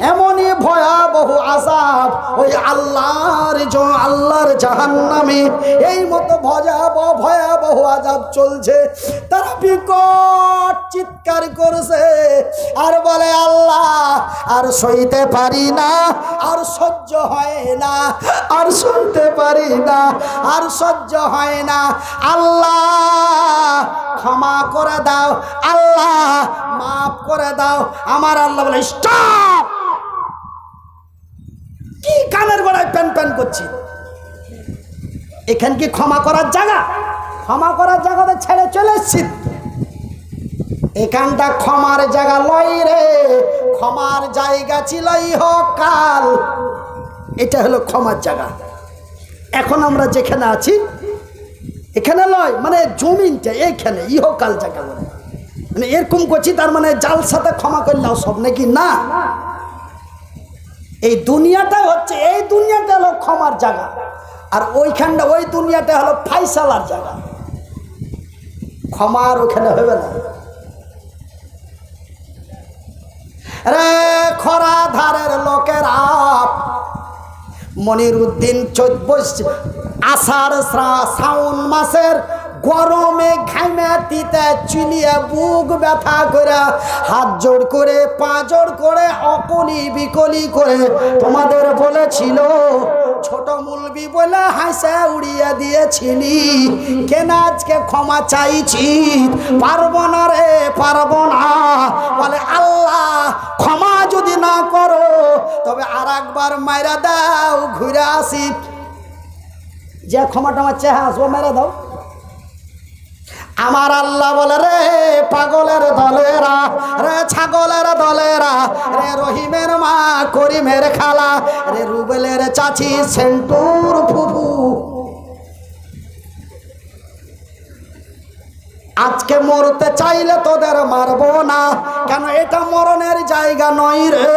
এমনই ভয়াবহ আজাব ওই আল্লাহর আল্লাহর জাহান্নামে এই মতো ভয়াবহ ভয়াবহ আজাব চলছে। তারা বিকট চিৎকার করছে। আর বলে, আল্লাহ, আর সইতে পারি না, আর সহ্য হয় না, আর সইতে পারি না, আর সহ্য হয় না। আল্লাহ, ক্ষমা করে দাও। আল্লাহ, মাফ করে দাও। আমার আল্লাহ বলে, স্টপ! কি কানের গোড়ায় প্যান প্যান করছি? এখান কি ক্ষমা করার জায়গা? ক্ষমা করার জায়গাতে ছেড়ে চলে এসছি। এখানটা ক্ষমার জায়গা লই রে, ক্ষমার জায়গা ছিল কাল এটা হলো ক্ষমার জায়গা। এখন আমরা যেখানে আছি, এখানে লয় মানে জমিনটা এইখানে, ইহকাল জায়গা মানে এরকম করছি, তার মানে জাল সাথে ক্ষমা করলাম সব, নাকি? না। এই দুনিয়াটা হচ্ছে, এই দুনিয়াটা হলো ক্ষমার জায়গা। আর ওইখানটা, ওই দুনিয়াটা হলো ফাইসালার জায়গা। ক্ষমার ওখানে হবে না। রে খরা ধারের লোকেরা মনির উদ্দিন চোদ্দ আষাঢ় শ্রা- শ্রাবণ মাসের গরমে ঘামে তিতে চিলিয়ে বুক ব্যথা করে, হাত জোড় করে, পা জোড় করে, অকলি বিকলি করে। তোমাদের বলেছিল, ছোট মুলবি বলে হাসে উড়িয়ে দিয়েছিলি। কেন আজকে ক্ষমা চাইছি? পারব না রে, পারব না। বলে, আল্লাহ, ক্ষমা যদি না করো, তবে আর একবার মাইরা দাও, ঘুরে আসি। যে ক্ষমাটা আমার চেহা আসব, মেরে দাও। আমার আল্লাহ বলে, রে পাগলের দলেরা, রে ছাগলের দলেরা, রে রহিমের মা করিমের খালা, রে রুবেলের চাচি সেন্টুর ফুফু। আজকে মরতে চাইলে তোদের মারবো না, কেন এটা মরণের জায়গা নয় রে।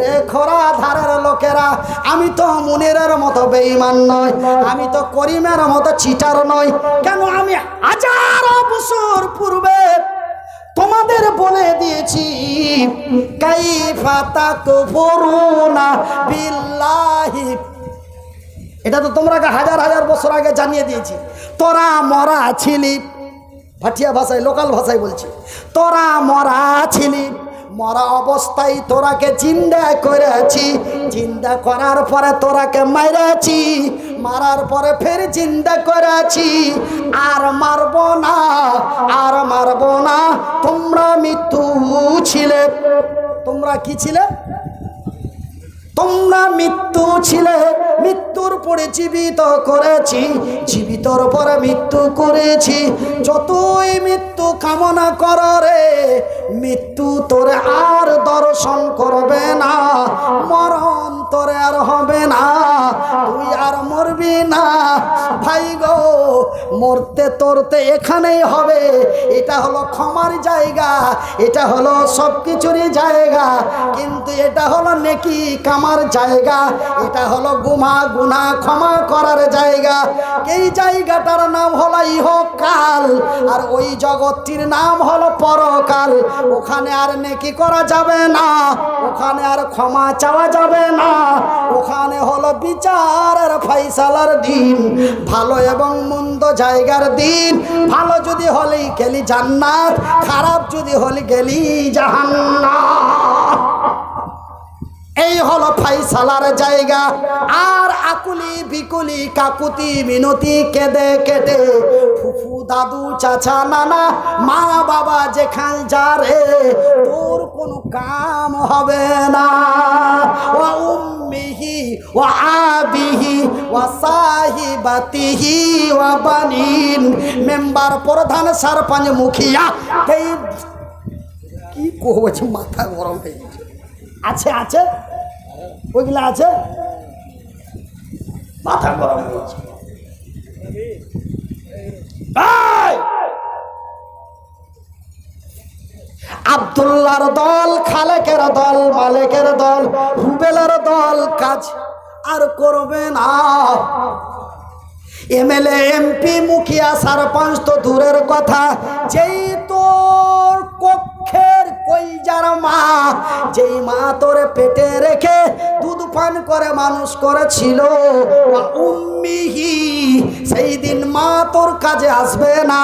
রে খরা ধারের লোকেরা, আমি তো মুনিরের মতো বেঈমান নয় আমি তো করিমের মতো চিটার নয় কেন আমি হাজার বছর পূর্বে তোমাদের বলে দিয়েছি কাই কাইফা তাকফুরুনা বিল্লাহি। এটা তো তোমরা হাজার হাজার বছর আগে জানিয়ে দিয়েছি। তোরা মরা ছিলি, ভাটিয়া ভাষায়, লোকাল ভাষায় বলছি। তোরা মরা ছিলি। মরা অবস্থায় তোরাকে জিন্দা করেছি। জিন্দা করার পরে তোরাকে মারেছি। মারার পরে ফের জিন্দা করেছি। আর মারব না, আর মারব না। তোমরা মৃত্যু ছিলে। তোমরা কি ছিলে? তোমরা মৃত্যু ছিলে, মৃত্যুর পরে জীবিত করেছি, জীবিতর পরে মৃত্যু করেছি। যতই মৃত্যু কামনা কর রে, মৃত্যু তোরে আর দর্শন করবে না, মরণ তোরে আর হবে না। তুই আর মরবি না। ভাই গো মরতে তরতে এখানেই হবে। এটা হলো ক্ষমার জায়গা, এটা হলো সব কিছুরই জায়গা। কিন্তু এটা হলো নেকি কামার জায়গা, এটা হলো গুমা গুনা ক্ষমা করার জায়গা। এই জায়গাটার নাম হলো ইহকাল, আর ওই জগৎটির নাম হলো পরকাল। ওখানে আর নেকি করা যাবে না, ওখানে আর ক্ষমা চাওয়া যাবে না। ওখানে হলো বিচারের ফাইসালার দিন, ভালো এবং মন্দ জায়গার দিন। ভালো যদি হলেই গেলি জান্নাত, খারাপ যদি হলে গেলি জাহান্নাত। এই হলো ফাইসালার জায়গা। আর আকুলি বিকুলি কাকুতি মিনতি কেঁদে কেটে, ফুফু, দাদু, চাচা, নানা, মা, বাবা যেখান যা রে তোর কোনো কাম হবে না। ও সাহিবাতিহি ও বানিন মেম্বার প্রধান সরপঞ্চ মুখিয়া। এই কি কহছে মাথা গরম হয়ে গেছে। আছে আছে? ওইগুলো আছে? মাথা গরম হয়েছে এই! আব্দুল্লাহর দল, খালেকের দল, মালেকের দল, রুবেলার দল, কাজ আর করবে না। এমএলএ, এমপি, মুখিয়া, সারপঞ্চ তো দূরের কথা। যেই কক্ষের কইজার মা, যেই মা তোরে পেটে রেখে দুধ পান করে মানুষ করেছিল সেই দিন মা তোর কাজে আসবে না,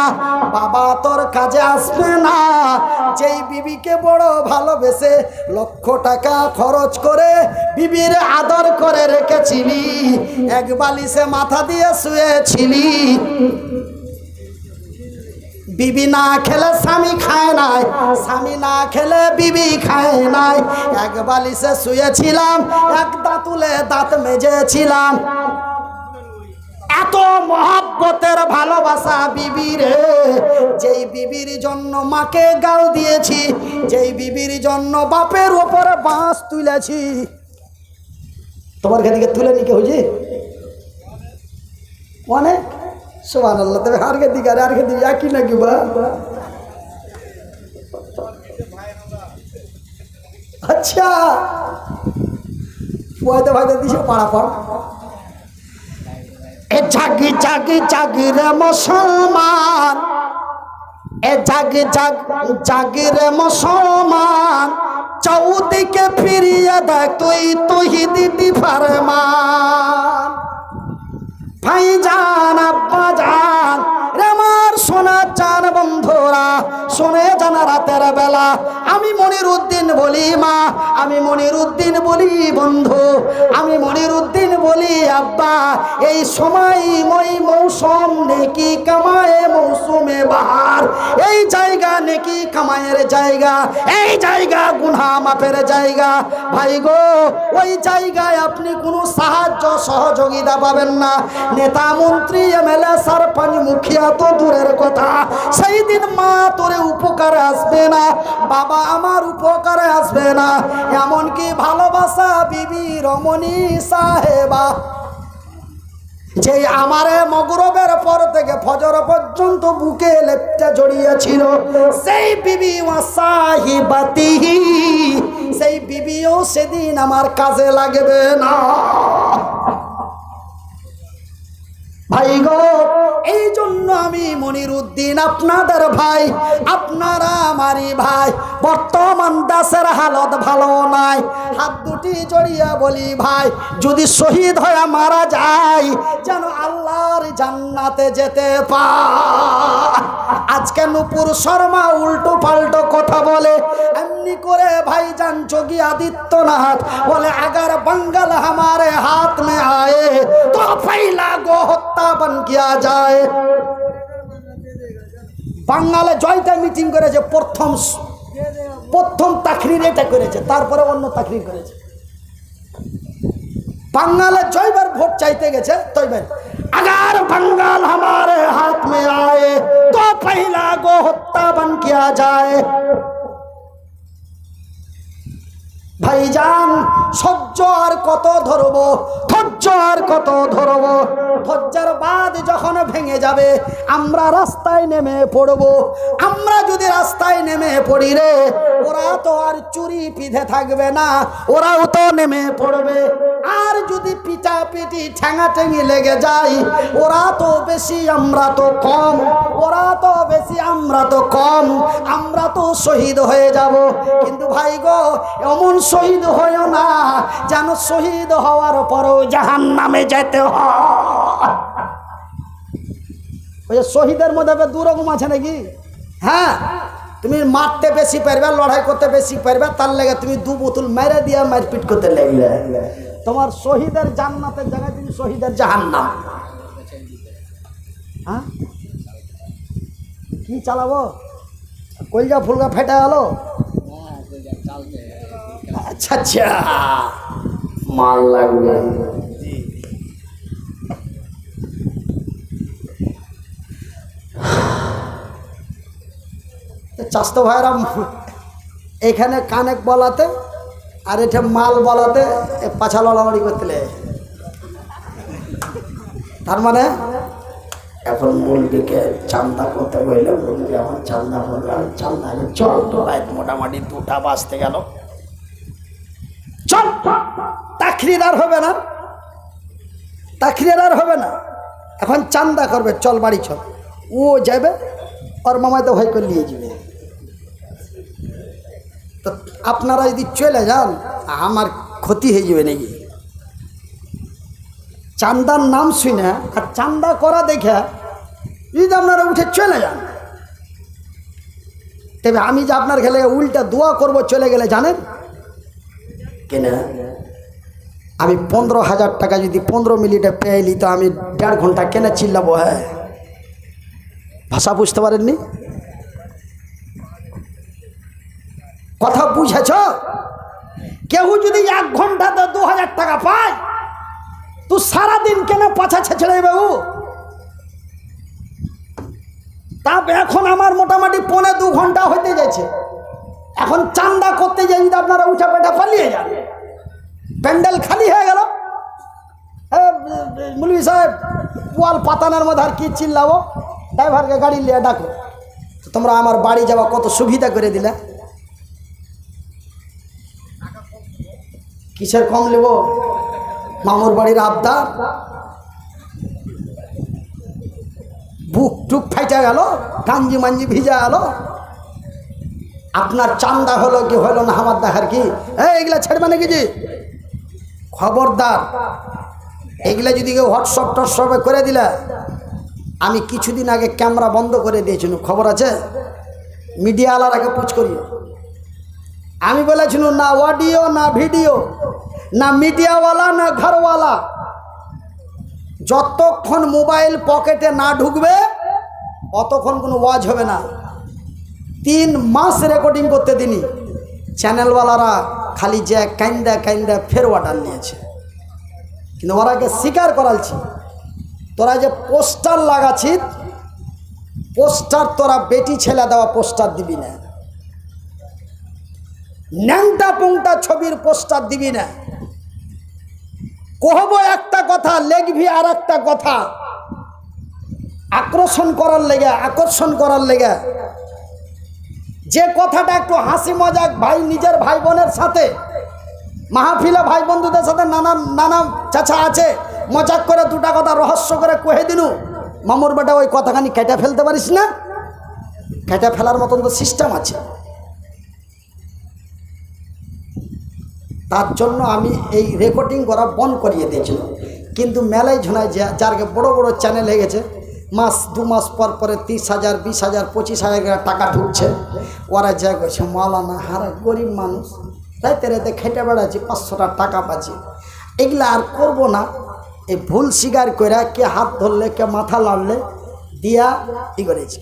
বাবা তোর কাজে আসবে না। যেই বিবিকে বড় ভালোবেসে লক্ষ টাকা খরচ করে বিবির আদর করে রেখেছিলি, এক বালিশে মাথা দিয়ে শুয়েছিলি। বিবি না খেলে স্বামী খায় নাই, স্বামী না খেলে বিবি খায় নাই। এক বালিশে শুয়েছিলাম, এক দাঁতুলে দাঁত মেজেছিলাম। এত মহাব্বতের ভালোবাসা বিবির যেই বিবির জন্য মাকে গাল দিয়েছি, যেই বিবির জন্য বাপের ওপরে বাঁশ তুলেছি। তোমার খানিকে তুলে নিকে হয়েছে অনেক। সোমান আল্লাহ তবে হারকে দিকে, আর আরকে দিকে, একই নাকি বা? আচ্ছা। পয়দা ভাইদা দিছে পাড়া পাড় এ জাগি জাগি জাগি রে মুসলমান। এ জাগি, জাগ, জাগি রে মুসলমান। চৌদিকে ফিরিয়ে দেখ তুই তুই দিদি ফারমান। ভাইজান আব্বা জান আমার সোনা শোনে জানা রাতের বেলা আমি মনির উদ্দিন বলি, মা, আমি মনির উদ্দিন বলি, বন্ধু, আমি মনির উদ্দিন বলি, আব্বা, এই সময় মই মৌসুম নেকি কামায় মৌসুমে বাহার। এই জায়গা নেকি কামায়ের জায়গা, এই জায়গা গুনা মাপের জায়গা। ভাই গো, ওই জায়গায় আপনি কোনো সাহায্য সহযোগিতা পাবেন না। নেতা মন্ত্রী, এমএলএ, সারপঞ্চ, মুখিয়া তো দূরের কথা। সেই দিন মা তোরে উপকারে আসবে না। বাবা আমার উপকারে আসবে না। এমনকি ভালোবাসা বিবি রমণী সাহেবা যে আমারে মগরবের পর থেকে ফজর পর্যন্ত বুকে লেপটা জড়িয়েছিল, সেই বিবি সাহিবাতিহি, সেই বিবিও সেদিন আমার কাজে লাগবে না। ভাই গো এই জন্য আমি মনির উদ্দিন আপনাদের ভাই, আপনারা আমারই ভাই। বর্তমান দাসের হালত ভালো নাই। হাত দুটি জড়িয়া বলি ভাই, যদি শহীদ হয়ে মারা যায়, যেন আল্লাহর জান্নাতে যেতে পা আজকে নুপুর শর্মা উল্টো পাল্টো কথা বলে, এমনি করে ভাই যান যোগী আদিত্যনাথ বলে, আগার বাঙ্গাল হামারে হাত মে আয়ে তো ফাইলা গো হত্যা বন কিয়া যায়। जाए বাঙালে জয়টা মিটিং করেছে প্রথম প্রথম তাকরির এটা করেছে তারপরে অন্য তাকরির করেছে বাঙালে জয়বার ভোট চাইতে গেছে তৈবার अगर बंगाल हमारे हाथ में आए तो पहला गो हत्या बन किया जाए ভাইজান, সহ্য আর কত ধরব? ধৈর্য আর কত ধরব? ধৈর্যের বাদ যখন ভেঙে যাবে, আমরা রাস্তায় নেমে পড়ব। আমরা যদি রাস্তায় নেমে পড়ি রে, ওরা তো আর চুরি পিধে থাকবে না, ওরাও তো নেমে পড়বে। আর যদি পিটা পিটি ঠ্যাঙা ঠেঙি লেগে যায়, ওরা তো বেশি, আমরা তো কম। ওরা তো বেশি, আমরা তো কম। আমরা শহীদ হয়ে যাব। কিন্তু ভাই গো, এমন শহীদ হয়েও না যেন শহীদ হওয়ার পরও জাহান নামে যেতে হয়। শহীদের মধ্যে দু রকম আছে নাকি? হ্যাঁ তুমি মারতে বেশি পারবে, লড়াই করতে বেশি পারবে, তার লেগে তুমি দু বোতল মেরে দিয়ে মারপিট করতে লাগলে। তোমার শহীদের জান্নাতের জায়গায় তুমি শহীদের জাহান্নাম। হ্যাঁ? কি চালাবো? কলজা ফুলগা ফেটে গেল? আচ্ছা আচ্ছা। মাল লাগবে চাস্ত ভাইরা এখানে কানেক বলাতে আর এটা মাল বলাতে এ পাছা লড়ালড়ি করতে তার মানে এখন মুরগিকে চান্দা করতে বললে মুরগি আমার চান্দা করবে আমি চান্দা চল তো রাত মোটামুটি দুটা বাজতে গেল। চল তাখরির আর হবে না। তাখরির আর হবে না। এখন চান্দা করবে, চল বাড়ি চল। ও যাবে, ওর মামায় তো ভয় করে নিয়ে যাবে। তো আপনারা যদি চলে যান, আমার ক্ষতি হয়ে যাবে নাকি? চান্দার নাম শুনে আর চান্দা করা দেখে যদি আপনারা উঠে চলে যান। তবে আমি যে আপনার খেলে উল্টা দোয়া করব চলে গেলে জানেন? কেন? আমি পনেরো হাজার টাকা যদি পনেরো মিনিটে পেয়ে তো আমি দেড় ঘণ্টা কেন চিল্লাবো হ্যাঁ? ভাষা বুঝতে পারেননি? কথা বুঝেছ? কেউ যদি এক ঘন্টাতে দু হাজার টাকা পায় তুই সারাদিন কেন পাছা ছেড়ে বাবু তা এখন আমার মোটামুটি পৌনে দু ঘণ্টা হইতে যাচ্ছে এখন চান্দা করতে যাই যদি আপনারা উঠা পেটা পালিয়ে যান প্যান্ডেল খালি হয়ে গেল। মুলবি সাহেব, ওয়াল পাতানোর মধ্যে আর কি চিল্লাবো? ড্রাইভারকে গাড়ি নিয়ে ডাকো। তো তোমরা আমার বাড়ি যাওয়া কত সুবিধা করে দিলে? কিসের কম নেব? মামুর বাড়ির আবদার বুক টুক ফাইটা গেল গাঞ্জি মাঞ্জি ভিজা গেল। আপনার চান্দা হলো কি, হলো না আমার দেখার কি? এই এগুলা ছেড়বে নাকি জি? খবরদার। এগুলা যদি কেউ হোয়াটসঅ্যাপ টটসঅ্যাপে করে দিলে, আমি কিছুদিন আগে ক্যামেরা বন্ধ করে দিয়েছিলাম খবর আছে? মিডিয়াওয়ালারাকে পুচ করি। আমি বলেছিলাম, না অডিও, না ভিডিও। না মিডিয়াওয়ালা, না ঘরওয়ালা। যতক্ষণ মোবাইল পকেটে না ঢুকবে, অতক্ষণ কোনো ওয়াজ হবে না। তিন মাস রেকর্ডিং করতে দিনি। চ্যানেলওয়ালারা খালি যে কাইন্দা কাইন্দা ফের ওয়াটার নিয়েছে। কিন্তু ওরাকে স্বীকার করালছি তোরা যে পোস্টার লাগাছি পোস্টার তোরা বেটি ছেলে দেওয়া পোস্টার দিবি না। ন্যাংটা পুংটা ছবির পোস্টার দিবি না। কহব একটা কথা লেখবি আর একটা কথা। আকর্ষণ করার লেগে, আকর্ষণ করার লেগে। যে কথাটা একটু হাসি মজাক, ভাই, নিজের ভাই বোনের সাথে, মাহফিলে ভাই বন্ধুদের সাথে নানা নানা চাচা আছে, মজাক করে দুটা কথা রহস্য করে কহে দিনু, মামুর বেটা, ওই কথাখানি কেটে ফেলতে পারিস না? কেটে ফেলার মতন তো সিস্টেম আছে। তার জন্য আমি এই রেকর্ডিং করা বন্ধ করিয়ে দিয়েছিলাম কিন্তু মেলায় ঝোনায় যা যারকে বড় বড় চ্যানেল হয়ে গেছে মাস, দু মাস পর পরে তিরিশ হাজার, বিশ হাজার, পঁচিশ হাজার টাকা ঢুকছে। ওরা যা করছে মাওলানা, হারা গরিব মানুষ। রাইতে রাইতে খেটে বেড়াচ্ছি, পাঁচশোটা টাকা পাচ্ছি। এগুলা আর করব না। এই ভুল স্বীকার করে কে হাত ধরলে, কে মাথা লাড়লে দিয়া ই করেছে।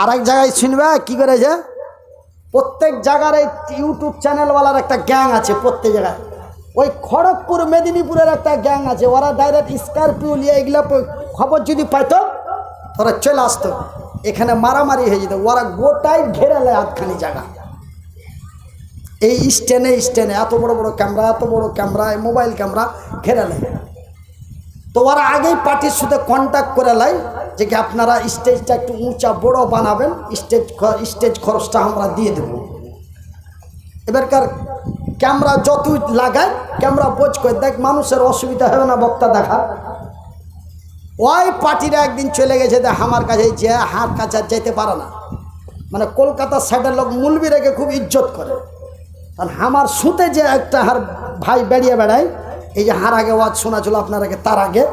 আর এক জায়গায় শুনবে কি করেছে? প্রত্যেক জায়গার এই ইউটিউব চ্যানেলওয়ালার একটা গ্যাং আছে, প্রত্যেক জায়গায়। ওই খড়গপুর, মেদিনীপুরের একটা গ্যাং আছে, ওরা ডাইরেক্ট স্করপিও নিয়ে এগুলো খবর যদি পাইতো, ওরা চলে আসতো। এখানে মারামারি হয়ে যেত, ওরা গোটাই ঘেরে নেয় আধখানি জায়গা। এই স্ট্যান্ডে স্ট্যান্ডে এত বড় বড় ক্যামেরা এত বড় ক্যামেরা মোবাইল ক্যামেরা ঘেরে নেয়। তো ওরা আগেই পার্টির সাথে কন্ট্যাক্ট করে লাই যে কি আপনারা স্টেজটা একটু উঁচা বড় বানাবেন, স্টেজ স্টেজ খরচটা আমরা দিয়ে দেব। এবারকার ক্যামেরা যত লাগায়, ক্যামেরা বোঝ করে দেখ, মানুষের অসুবিধা হবে না বক্তা দেখা। ওই পার্টিরা একদিন চলে গেছে যে আমার কাছে যে হাত কাছে যেতে পারে না। মানে কলকাতার সাইডের লোক মুলবি রেখে খুব ইজ্জত করে। কারণ আমার সুতে যে একটা হার ভাই বেরিয়ে বেড়ায়, এই যে হার আগে ওয়াজ শোনা ছিল আপনার আগে, তার আগে।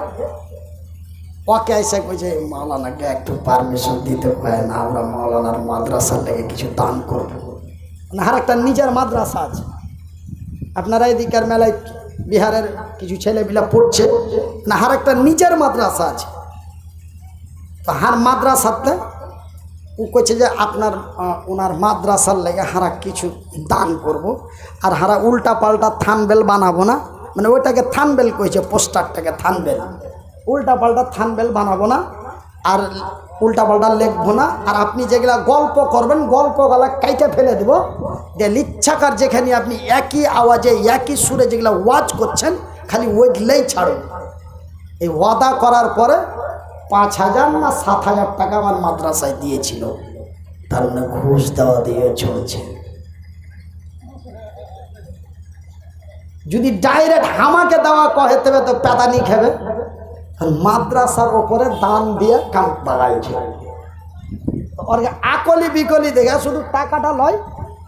ওকে এসে কইছে, মাওলানাকে একটু পারমিশন দিতে পারে না, আমরা মাওলানার মাদ্রাসার লেগে কিছু দান করব। মানে আর একটা নিজের মাদ্রাসা আছে। আপনারা এদিকার মেলায় বিহারের কিছু ছেলেপিলা পড়ছে, না আর একটা নিজের মাদ্রাসা আছে। তো হার মাদ্রাসাতে ও কইছে যে, আপনার ওনার মাদ্রাসার লেগে হারা কিছু দান করব, আর হারা উল্টা পাল্টা থানবেল বানাবো না। মানে ওইটাকে থানবেল কইছে, পোস্টারটাকে থানবেল। উল্টা পাল্টা থানবেল বানাবো না, আর উল্টা পাল্টা লিখব না। আর আপনি যেগুলা গল্প করবেন, গল্পগুলা কাইটা ফেলে দেবো। যে লিচ্ছাকার যেখানে আপনি একই আওয়াজে, একই সুরে যেগুলা ওয়াজ করছেন, খালি ওইগুলাই ছাড়ুন। এই ওয়াদা করার পরে পাঁচ হাজার না সাত হাজার টাকা আমার মাদ্রাসায় দিয়েছিল। তার মানে ঘুষ দেওয়া দিয়ে চলছে। যদি ডাইরেক্ট হামাকে দেওয়া কহে, তবে তো পেদানি খাবে। মাদ্রাসার ওপরে দান দিয়ে কাম বাগাইছে ওরকে আকলি বিকলি দেখে শুধু টাকাটা লয়।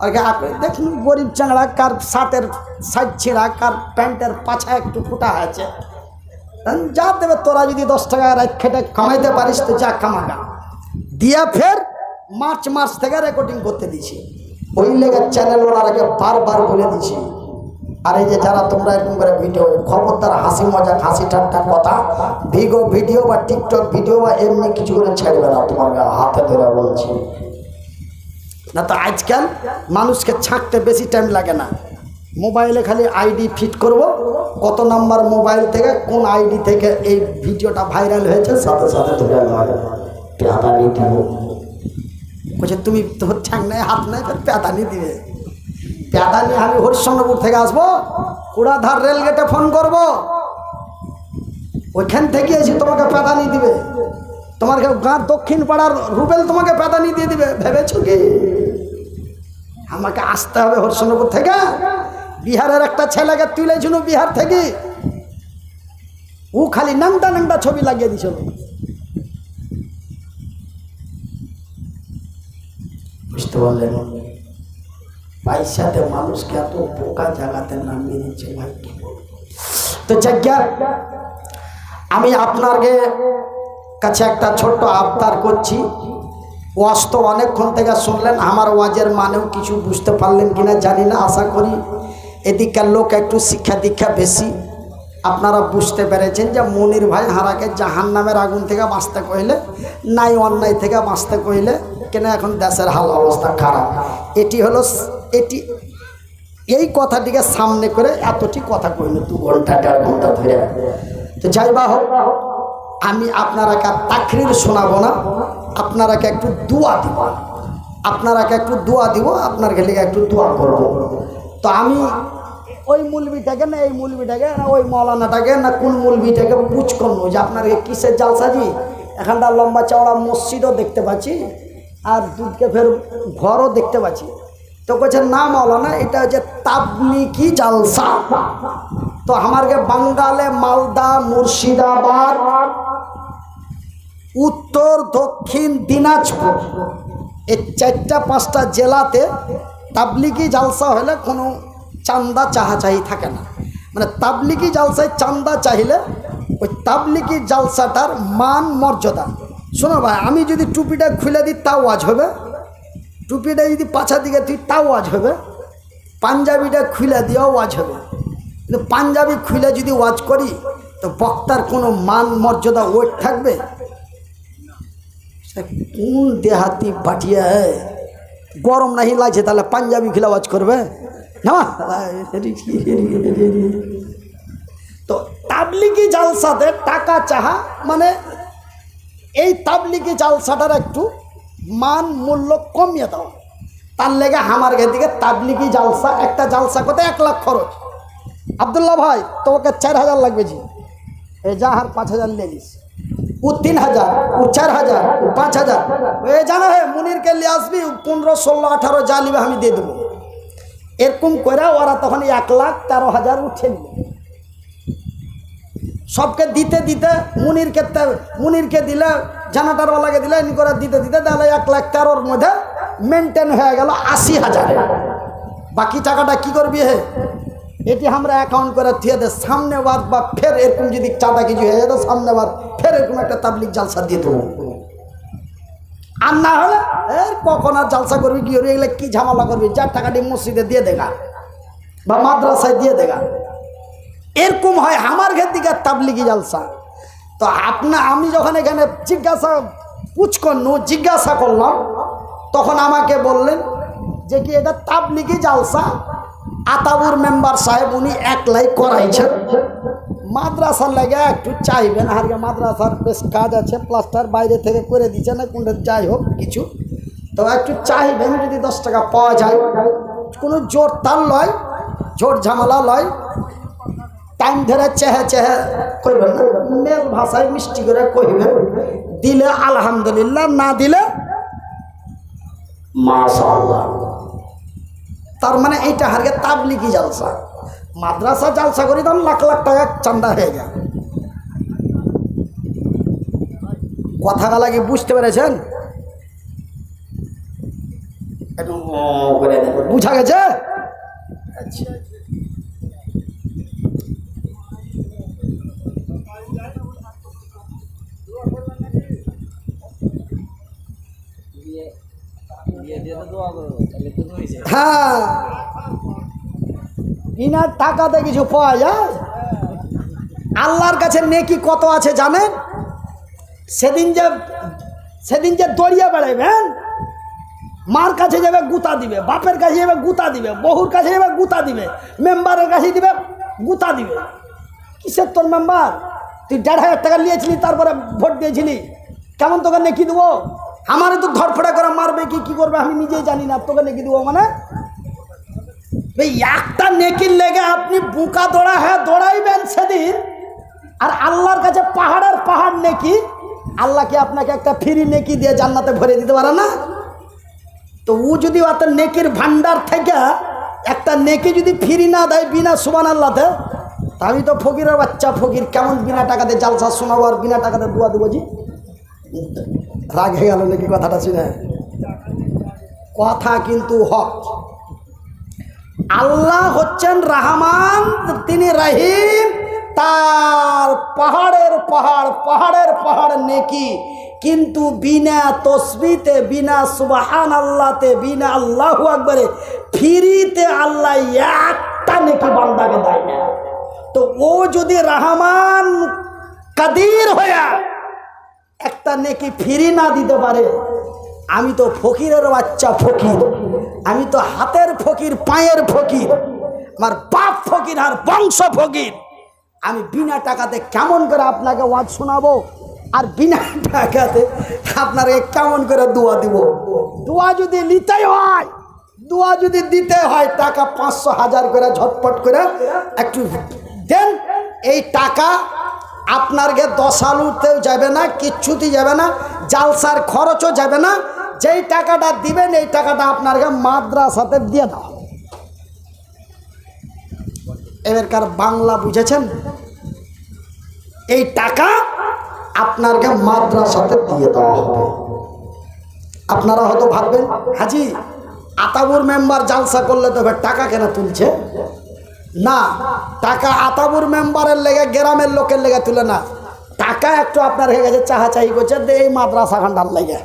ওরকে আকলি দেখুন গরিব চাংড়া, কার শার্টের সাইড ছিঁড়া, কার প্যান্টের পাছা একটু ফুটা আছে যা দেবে তোরা যদি দশ টাকা রাত খেটে কামাইতে পারিস, তো যা কামাগা দিয়া ফের মার্চ মাস থেকে রেকর্ডিং করতে দিছি ওই লেগে চ্যানেল ওনারাকে বারবার বলে দিছি আর এই যে যারা তোমরা এরকম করে ভিডিও, খবরদার, হাসি মজা হাসি ঠাট্টা কথা, ভিগো ভিডিও বা টিকটক ভিডিও বা এমনি কিছু করে ছাড়বে না তোমার হাতে ধরে বলছি। না তো আজকাল মানুষকে ছাঁকতে বেশি টাইম লাগে না। মোবাইলে খালি আইডি ফিট করব, কত নাম্বার মোবাইল থেকে, কোন আইডি থেকে এই ভিডিওটা ভাইরাল হয়েছে, সাথে সাথে ধরে দিব বলছে, তুমি তোর ঠ্যাং নেই, হাত নেই ফের পেঁদানি দিবে পেঁদানি আমি হরিশ্চন্দ্রপুর থেকে আসব, কুড়াধার রেল গেটে ফোন করব। ওইখান থেকে এসে তোমাকে পেঁদানি দিবে। তোমার গাঁ দক্ষিণ পাড়ার রুবেল তোমাকে পেঁদানি দিয়ে দিবে, ভেবেছ কি? আমাকে আসতে হবে হরিশ্চন্দ্রপুর থেকে। বিহারের একটা ছেলেকে তুলেছিল বিহার থেকে। ও খালি নাংটা নাংটা ছবি লাগিয়ে দিছিল বুঝতে পারলেন পয়সাতে মানুষকে এত বোকা জায়গাতে নামিয়ে দিচ্ছে ভাই। কি। তো জায়গা আমি আপনাকে কাছে একটা ছোট্ট আবদার করছি। ওয়াজ তো অনেকক্ষণ থেকে শুনলেন, আমার ওয়াজের মানেও কিছু বুঝতে পারলেন কিনা জানি না, আশা করি এদিককার লোক একটু শিক্ষা দীক্ষা বেশি। আপনারা বুঝতে পেরেছেন যে মনির ভাই হারাকে জাহান নামের আগুন থেকে বাঁচতে কইলে, নাই অন্যায় থেকে বাঁচতে কইলে কেন এখন দেশের হাল অবস্থা খারাপ। এটি হলো এটি, এই কথাটিকে সামনে করে এতটি কথা কইল, দু ঘণ্টা, দেড় ঘণ্টা ধরে। তো যাই বা হোক, আমি আপনারাকে তাকরির শোনাবো না, আপনারাকে একটু দোয়া দিব। আপনারাকে একটু দোয়া দিব আপনার গেলে একটু দোয়া করব। তো আমি ওই মুলবিটাকে না, এই মুলবিটাকে না, ওই মৌলানাটাকে না, কোন মুলবিটাকে পুছ করব যে আপনাকে কিসের জালসাজি? এখানটা লম্বা চওড়া মসজিদও দেখতে পাচ্ছি, আর দুধকে ফের ঘরও দেখতে পাচ্ছি। তো বলছে না মৌলানা এটা হচ্ছে তাবলিকি জালসা। তো আমারকে বাঙ্গালে, মালদা, মুর্শিদাবাদ, উত্তর, দক্ষিণ, দিনাজপুর, এই চারটা, পাঁচটা জেলাতে তাবলিকি জালসা হলে কোনো চান্দা চাহাচাহি থাকে না। মানে তাবলিকি জালসায় চান্দা চাইলে ওই তাবলিকি জালসাটার মান, মর্যাদা। শোনো ভাই, আমি যদি টুপিটা খুলে দিই তাও আজ হবে। টুপিটা যদি পাছা দিকে তুই, তাও আজ হবে। পাঞ্জাবিটা খুলে দিয়েও ওয়াজ হবে। কিন্তু পাঞ্জাবি খুলে যদি ওয়াজ করি, তো বক্তার কোনো মান মর্যাদা ওয়েট থাকবে? কোন দেহাতি পাঠিয়ে গরম নাহি লাগছে, তাহলে পাঞ্জাবি খুলে ওয়াজ করবে? তো তাবলিগি জালসাতে টাকা চাহা মানে এই তাবলিগি জালসাটার একটু মান মূল্য কমিয়ে দাও। তার লেগে হামার ঘের দিকে তাবলিগি জালসা, একটা জালসা কত? এক লাখ খরচ। আবদুল্লাহ ভাই, তোমাকে চার হাজার লাগবে জি। এজাহার পাঁচ হাজার লেগিস ও তিন হাজার, ও চার হাজার, ও পাঁচ হাজার। এ জানো হে, মুনিরকে নিয়ে আসবি পনেরো, ষোলো, আঠারো যা নিবে আমি দিয়ে দেবো। এরকম করে ওরা তখন এক লাখ তেরো হাজার উঠে নিল। সবকে দিতে দিতে মুনিরকে মুনিরকে দিলে জানাটারওয়ালাকে দিলে, এমনি করে দিতে দিতে তাহলে এক লাখ তেরোর মধ্যে মেনটেন হয়ে গেল আশি হাজার। বাকি টাকাটা কি করবি হে? এটি আমরা অ্যাকাউন্ট করে দিয়ে দে, সামনে বার বা ফের এরকম যদি চাঁদা কিছু হয়ে যেত সামনে বার ফের এরকম একটা তাবলিক জালসা দিয়ে দেবো। আর না হলে এর কখন আর জালসা করবি, কি করবি? এগুলো কি ঝামেলা করবি? যার টাকাটি মসজিদে দিয়ে দেখা বা মাদ্রাসায় দিয়ে দেখা এরকম হয়, আমার ঘের দিকে তাবলিগি জালসা। তো আপনা আমি যখন এখানে জিজ্ঞাসা পুচ জিজ্ঞাসা করলাম, তখন আমাকে বললেন যে কি এটা তাবলিগি জালসা? আতাবুর মেম্বার সাহেব উনি একলাই করাইছেন। মাদ্রাসার লাগে একটু চাইবেন, আর মাদ্রাসার বেশ কাজ আছে, প্লাস্টার বাইরে থেকে করে দিচ্ছে না কোনটা, যাই হোক কিছু। তো একটু চাইবেন যদি দশ টাকা পাওয়া যায়। কোনো জোর তার লয়, জোর ঝামেলা লয় টাইম ধরে চেহে চেহে কইবেন মেল ভাষায় মিষ্টি করে কইবেন। দিলে আলহামদুলিল্লাহ না দিলে মাশাআল্লাহ। তার মানে এইটা হারকে তাবলিগি জালসা। মাদ্রাসা জালসা করি তখন লাখ লাখ টাকা চান্দা হয়ে যায় কথা লাগে বুঝতে পেরেছেন। বুঝা গেছে? আচ্ছা। হ্যাঁ। বিনা টাকাতে কিছু পাওয়া যায়? আল্লাহর কাছে নেকি কত আছে জানেন? সেদিন যে সেদিন যে দড়িয়ে বেড়াবেন মার কাছে যাবে গুতা দিবে, বাপের কাছে যাবে গুতা দিবে বহুর কাছে যাবে গুতা দিবে, মেম্বারের কাছে দিবে গুতা দিবে। কিসের তোর মেম্বার? তুই দেড় হাজার টাকা নিয়েছিলি, তারপরে ভোট দিয়েছিলি। কেমন তোকে নেকি দেবো? আমারে তো ধরফড়া করে মারবে, কি কি করবে আমি নিজেই জানি না, তোকে নেকি দেবো মানে? একটা নেকির লেগে আপনি বুকা দৌড়া হ্যাঁ দৌড়াইবেন সেদিন, আর আল্লাহর কাছে পাহাড়ের পাহাড় নেকি, আল্লাহ কি আপনাকে একটা ফ্রি নেকি দিয়ে জান্নাতে ভরে দিতে পারে না? তো ও যদি অত নেকির ভান্ডার থেকে একটা নেকি যদি ফিরি না দেয় বিনা সুবান আল্লাহতে তা আমি তো ফকিরের বাচ্চা ফকির, কেমন বিনা টাকাতে জালসা শোনাবো আর বিনা টাকাতে দোয়া দেবো জি? রাগ হয়ে গেল নাকি কথাটা শুনে? কথা কিন্তু হক। আল্লাহ হচ্ছেন রাহমান, তিনি রাহিম, তার পাহাড়ের পাহাড় পাহাড়ের পাহাড় নেকি। কিন্তু বিনা তসবিতে, বিনা সুবাহান আল্লাহতে বিনা আল্লাহ আকবরে ফিরিতে আল্লাহ একটা নেকি বান্দাকে দেয় না। তো ও যদি রাহমান, কাদির হইয়া একটা নেকি ফিরি না দিতে পারে। আমি তো ফকিরের বাচ্চা ফকির। আমি তো হাতের ফকির, পায়ের ফকির। আমার বাপ ফকির আর বংশ ফকির। আমি বিনা টাকাতে কেমন করে আপনাকে ওয়াজ শোনাবো? আর বিনা টাকাতে আপনাকে কেমন করে দোয়া দিব? দোয়া যদি নিতেই হয়, দোয়া যদি দিতে হয়, টাকা পাঁচশো হাজার করে ঝটপট করে একটু দেন। এই টাকা আপনার গে দশ আলুতেও যাবে না কিচ্ছুতেই যাবে না, জালসার খরচও যাবে না, যেই টাকাটা দিবেন, এই টাকাটা আপনার গে মাদ্রাসাতে দিয়ে দাও। এবারকার বাংলা বুঝেছেন? এই টাকা আপনার গে মাদ্রাসাতে দিয়ে দেওয়া হবে। আপনারা হয়তো ভাববেন, হাজি, আতাবুর মেম্বার জালসা করলে তো এবার টাকা কেন তুলছে? না, টাকা আতাবুর মেম্বারের লেগে, গ্রামের লোকের লেগে তুলে না। টাকা একটু আপনার হয়ে গেছে, চাহাচাহি করছে, দে এই মাদ্রাসা খান্ডার লেগে।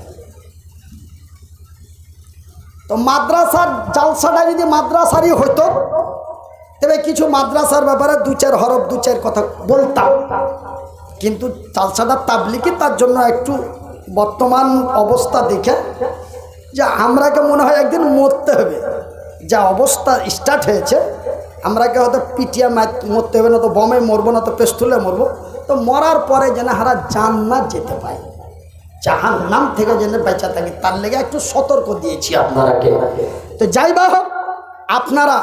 তো মাদ্রাসার জালসাটা যদি মাদ্রাসারই হইতো, তবে কিছু মাদ্রাসার ব্যাপারে দু চার হরফ, দু চার কথা বলতাম। কিন্তু জালসাটা তাবলিকি তার জন্য একটু বর্তমান অবস্থা দেখে, যে আমরাকে মনে হয় একদিন মরতে হবে। যা অবস্থা স্টার্ট হয়েছে আমরাকে হয়তো পিটিয়া মরতে হবে না তো বমে মরবো না তো পেস্তুলে মরবো। তো মরার পরে যেন হারা জান্নাত যেতে পায়। জাহান নাম থেকে যেন বেঁচা থাকি, তার লেগে একটু সতর্ক দিয়েছি আপনারা কে তো যাই বা হোক, আপনারা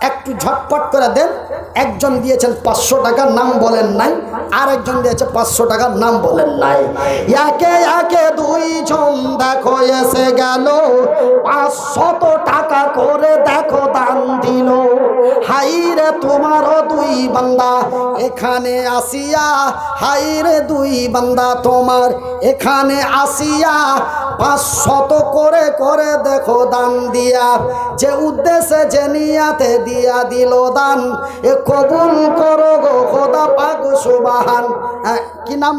একটু ঝটপট করে দেন। একজন দিয়েছেন পাঁচশো টাকার নাম বলেন নাই। আর একজন দিয়েছে পাঁচশো টাকার নাম বলেন নাই। একে একে দুইজন দেখো, এসে গেল। পাঁচশত টাকা করে দেখো, দান দিল। হাই রে তোমারও দুই বান্দা, এখানে আসিয়া। হাই রে দুই বান্দা তোমার, এখানে আসিয়া। পাঁচশত করে করে দেখো, দান দিয়া। যে উদ্দেশ্যে, যে নিয়াতে দিয়া দিল দান। এ কবুল করো গো খোদা পাক সুবাহান। কি নাম?